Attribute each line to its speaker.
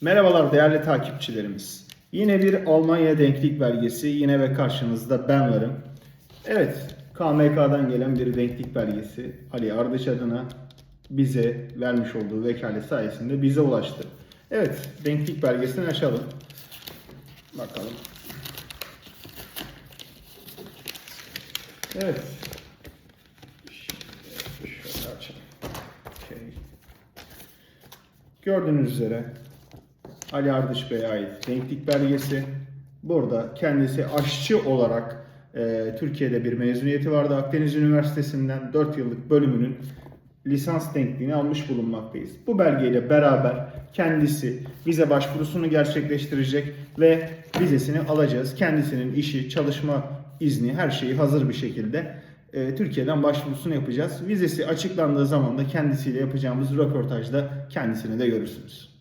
Speaker 1: Merhabalar değerli takipçilerimiz. Yine bir Almanya denklik belgesi yine ve karşınızda ben varım. Evet KMK'dan gelen bir denklik belgesi Ali Ardıç adına bize vermiş olduğu vekalet sayesinde bize ulaştı. Evet denklik belgesini açalım. Bakalım. Evet. Şöyle açalım. Okey. Gördüğünüz üzere Ali Ardıç Bey'e ait denklik belgesi. Burada kendisi aşçı olarak e, Türkiye'de bir mezuniyeti vardı. Akdeniz Üniversitesi'nden 4 yıllık bölümünün lisans denkliğini almış bulunmaktayız. Bu belgeyle beraber kendisi vize başvurusunu gerçekleştirecek ve vizesini alacağız. Kendisinin işi, çalışma izni her şeyi hazır bir şekilde e, Türkiye'den başvurusunu yapacağız. Vizesi açıklandığı zaman da kendisiyle yapacağımız röportajda kendisini de görürsünüz.